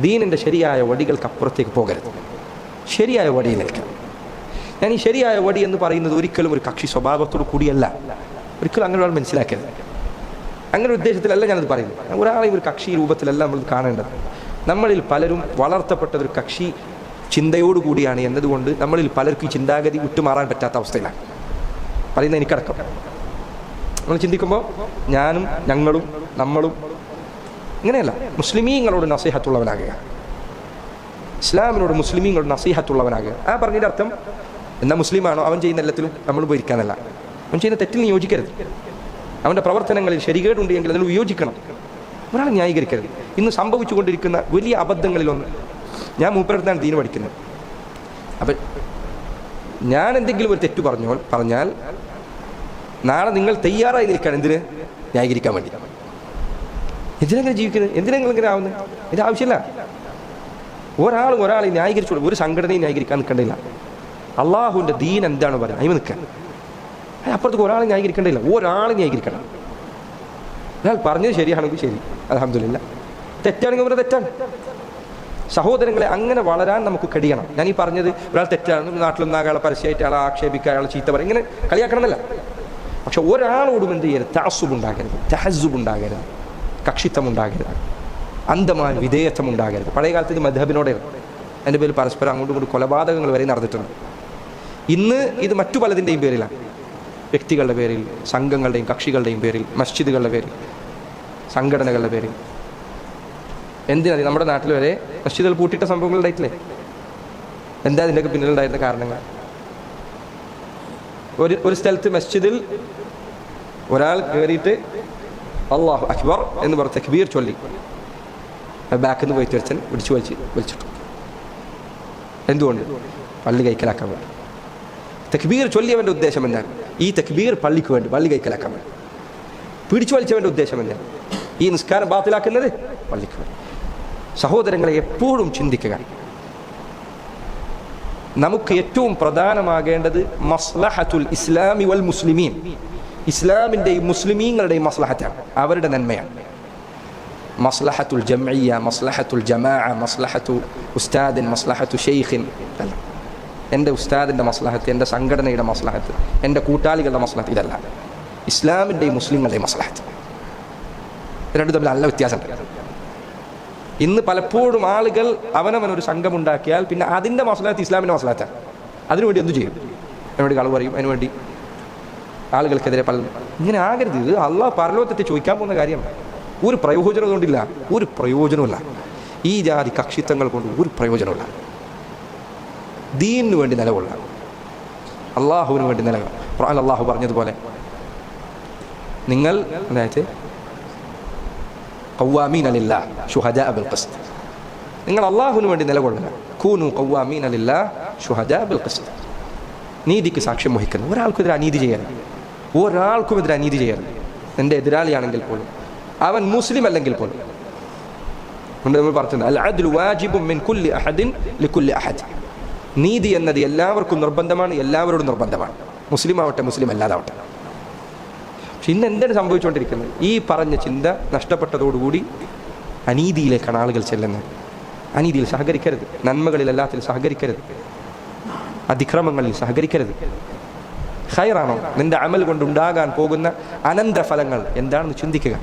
ദീനിന്റെ ശരിയായ വടികൾക്ക് അപ്പുറത്തേക്ക് പോകരുത്. ശരിയായ വടി നിൽക്കണം ഞാൻ ഈ ശരിയായ വടി എന്ന് പറയുന്നത് ഒരിക്കലും ഒരു കക്ഷി സ്വഭാവത്തോടു കൂടിയല്ല. ഒരിക്കലും അങ്ങനെ ഒരാൾ മനസ്സിലാക്കരുത്. അങ്ങനെ ഉദ്ദേശത്തിലല്ല ഞാനത് പറയുന്നത്. ഒരാളെയും ഒരു കക്ഷി രൂപത്തിലല്ല നമ്മൾ കാണേണ്ടത്. നമ്മളിൽ പലരും വളർത്തപ്പെട്ട ഒരു കക്ഷി ചിന്തയോടുകൂടിയാണ് എന്നതുകൊണ്ട് നമ്മളിൽ പലർക്കും ചിന്താഗതി വിട്ടുമാറാൻ പറ്റാത്ത അവസ്ഥയിലാണ്. പറയുന്നത് എനിക്കടക്കം. നമ്മൾ ചിന്തിക്കുമ്പോൾ ഞാനും ഞങ്ങളും നമ്മളും ഇങ്ങനെയല്ല. മുസ്ലിമീങ്ങളോട് നസീഹത്തുള്ളവനാകുക. ഇസ്ലാമിനോട് മുസ്ലിമീങ്ങളോട് നസീഹത്തുള്ളവനാകുക. ആ പറഞ്ഞതിന്റെ അർത്ഥം എന്നാ മുസ്ലിമാണോ? അവൻ ചെയ്യുന്ന എല്ലാത്തിലും നമ്മൾ ഉപയോഗിക്കാനല്ല അവൻ ചെയ്യുന്ന തെറ്റിൽ നിയോജിക്കരുത് അവന്റെ പ്രവർത്തനങ്ങളിൽ ശരികേടുണ്ട് എങ്കിൽ അതിൽ വിയോജിക്കണം. ഒരാൾ ന്യായീകരിക്കരുത്. ഇന്ന് സംഭവിച്ചുകൊണ്ടിരിക്കുന്ന വലിയ അബദ്ധങ്ങളിലൊന്ന് ഞാൻ മൂപ്പരടുത്താണ് ദീന് പഠിക്കുന്നത്. അപ്പം ഞാൻ എന്തെങ്കിലും ഒരു തെറ്റ് പറഞ്ഞോ പറഞ്ഞാൽ നാളെ നിങ്ങൾ തയ്യാറായി നിൽക്കാൻ എന്തിന്? ന്യായീകരിക്കാൻ വേണ്ടി. എന്തിനെങ്ങനെ ജീവിക്കുന്നത് എന്തിനെങ്കിലും ഇങ്ങനെ ആവുന്നത് ഇത് ആവശ്യമില്ല. ഒരാളും ഒരാളെ ന്യായീകരിച്ചു ഒരു സംഘടനയും ന്യായീകരിക്കാൻ നിൽക്കേണ്ടില്ല അള്ളാഹുവിന്റെ ദീൻ എന്താണ് പറയുന്നത് അതിന് നിൽക്കാൻ അപ്പുറത്തേക്ക് ഒരാളെ ന്യായീകരിക്കേണ്ടില്ല ഒരാളെ ന്യായീകരിക്കണം. ഒരാൾ പറഞ്ഞത് ശരിയാണെങ്കിൽ ശരി. അലഹമില്ല തെറ്റാണെങ്കിൽ അവരുടെ തെറ്റാണ്. സഹോദരങ്ങളെ അങ്ങനെ വളരാൻ നമുക്ക് കഴിയണം ഞാൻ ഈ പറഞ്ഞത് ഒരാൾ തെറ്റാണ് നാട്ടിലൊന്നും ആളെ പരസ്യമായിട്ട് ആളെ ആക്ഷേപിക്കുക ആളെ ചീത്ത പറയുക ഇങ്ങനെ കളിയാക്കണമെന്നല്ല. പക്ഷെ ഒരാളോടും എന്ത് ചെയ്യരുത്? തഹസുബ് ഉണ്ടാകരുത്. കക്ഷിത്വം ഉണ്ടാകരുത് അന്ധമായ വിധേയത്വം ഉണ്ടാകരുത് പഴയ കാലത്ത് ഇത് മധബിനോടെയാണ് എന്റെ പേരിൽ പരസ്പരം അങ്ങോട്ടും ഇങ്ങോട്ടും കൊലപാതകങ്ങൾ വരെ നടന്നിട്ടുണ്ട്. ഇന്ന് ഇത് മറ്റു പലതിന്റെയും പേരിലാണ്. വ്യക്തികളുടെ പേരിൽ സംഘങ്ങളുടെയും കക്ഷികളുടെയും പേരിൽ മസ്ജിദുകളുടെ പേരിൽ സംഘടനകളുടെ പേരിൽ. എന്തിനാ നമ്മുടെ നാട്ടിൽ വരെ മസ്ജിദുകൾ പൂട്ടിയിട്ട സംഭവങ്ങൾ ഉണ്ടായിട്ടില്ലേ? എന്താ ഇതിന്റെയൊക്കെ പിന്നിലുണ്ടായിരുന്ന കാരണങ്ങൾ? ഒരു ഒരു സ്ഥലത്ത് മസ്ജിദിൽ ഒരാൾ കയറിയിട്ട് അള്ളാഹു അക്ബർ എന്ന് പറഞ്ഞ തക്ബീർ ചൊല്ലി. ബാക്കിൽ നിന്ന് പോയിട്ട് ഒരുത്തൻ പിടിച്ചു വലിച്ച് വലിച്ചിട്ടു. എന്തുകൊണ്ട്? പള്ളി കൈക്കലാക്കാൻ വേണ്ടി. തക്ബീർ ചൊല്ലിയവന്റെ ഉദ്ദേശം എന്താണ്? ഈ തക്ബീർ പള്ളിക്ക് വേണ്ടി പള്ളി കൈക്കലാക്കാൻ വേണ്ടി. പിടിച്ചു വലിച്ചവന്റെ ഉദ്ദേശം എന്താണ്? ഈ നിസ്കാരം ബാത്തിലാക്കുന്നത് പള്ളിക്ക് വേണ്ടി. സഹോദരങ്ങളെ എപ്പോഴും ചിന്തിക്കുക. നമുക്ക് ഏറ്റവും പ്രധാനമാകേണ്ടത് മസ്ലഹത്തുൽ ഇസ്ലാമി വൽ മുസ്ലിമീൻ. ഇസ്ലാമിന്റെയും മുസ്ലിമീങ്ങളുടെയും മസ്ലഹത്താണ്. അവരുടെ നന്മയാണ്. മസ്ലഹത്തുൽ ജംഇയ്യ മസ്ലഹത്തുൽ ജമാ മസ്ലഹത്തു ഉസ്താദിൻ മസ്ലഹത്തു ഷെയ്ഖിൻ അല്ല എന്റെ ഉസ്താദിന്റെ മസ്ലഹത്ത് എന്റെ സംഘടനയുടെ മസ്ലഹത്ത് എന്റെ കൂട്ടാളികളുടെ മസ്ലഹത്ത് ഇതല്ല. ഇസ്ലാമിന്റെയും മുസ്ലിങ്ങളുടെയും മസ്ലഹത്ത്. രണ്ടു തമ്മിൽ നല്ല വ്യത്യാസമുണ്ട്. ഇന്ന് പലപ്പോഴും ആളുകൾ അവനവനൊരു സംഘം സംഘമുണ്ടാക്കിയാൽ പിന്നെ അതിന്റെ മസ്ലഹത്ത് ഇസ്ലാമിന്റെ മസ്ലഹത്താണ്. അതിനുവേണ്ടി എന്തു ചെയ്യും? അതിനുവേണ്ടി കളവ് പറയും. അതിനുവേണ്ടി ആളുകൾക്കെതിരെ പല ഇങ്ങനെ ആകരുത്. ഇത് അള്ളാഹ് പരലോകത്തെത്തി ചോദിക്കാൻ പോകുന്ന കാര്യമാണ് ഒരു പ്രയോജനം കൊണ്ടില്ല. ഒരു പ്രയോജനമില്ല ഈ ജാതി കക്ഷിത്വങ്ങൾ കൊണ്ട് ഒരു പ്രയോജനമില്ല ദീനിനു വേണ്ടി നിലകൊള്ളുക അള്ളാഹുവിന് വേണ്ടി നിലകൊള്ളുക അള്ളാഹു പറഞ്ഞതുപോലെ. നിങ്ങൾ അതായത് കൗവാമീൻ അലില്ല ഷുഹജ അബുൽ നിങ്ങൾ അള്ളാഹുവിന് വേണ്ടി നിലകൊള്ളുക കൂനു കൗവാമീൻ അലില്ല ഷുഹജ അബുൽ ഖസ്ത്. നീതിക്ക് സാക്ഷ്യം വഹിക്കുന്നു. ഒരാൾക്കെതിരെ അനീതി ചെയ്യരുത് ഒരാൾക്കും എതിരെ അനീതി ചെയ്യരുത് എന്റെ എതിരാളിയാണെങ്കിൽ പോലും. അവൻ മുസ്ലിം അല്ലെങ്കിൽ പോലും. നമ്മൾ പറഞ്ഞിട്ടുണ്ട്. അൽ വാജിബും മിൻ കുല്ലി അഹദിൻ നീതി എന്നത് എല്ലാവർക്കും നിർബന്ധമാണ് എല്ലാവരോടും നിർബന്ധമാണ്. മുസ്ലിം ആവട്ടെ മുസ്ലിം അല്ലാതാവട്ടെ. പക്ഷെ ഇന്ന് എന്താണ് സംഭവിച്ചുകൊണ്ടിരിക്കുന്നത്? ഈ പറഞ്ഞ ചിന്ത നഷ്ടപ്പെട്ടതോടുകൂടി അനീതിയിലേക്കാണ് ആളുകൾ ചെല്ലുന്നത്. അനീതിയിൽ സഹകരിക്കരുത്. നന്മകളിൽ എല്ലാത്തിലും സഹകരിക്കരുത്. അതിക്രമങ്ങളിൽ സഹകരിക്കരുത്. ഹൈറാണോ? നിന്റെ അമൽ കൊണ്ടുണ്ടാകാൻ പോകുന്ന അനന്തരഫലങ്ങൾ എന്താണെന്ന് ചിന്തിക്കുക.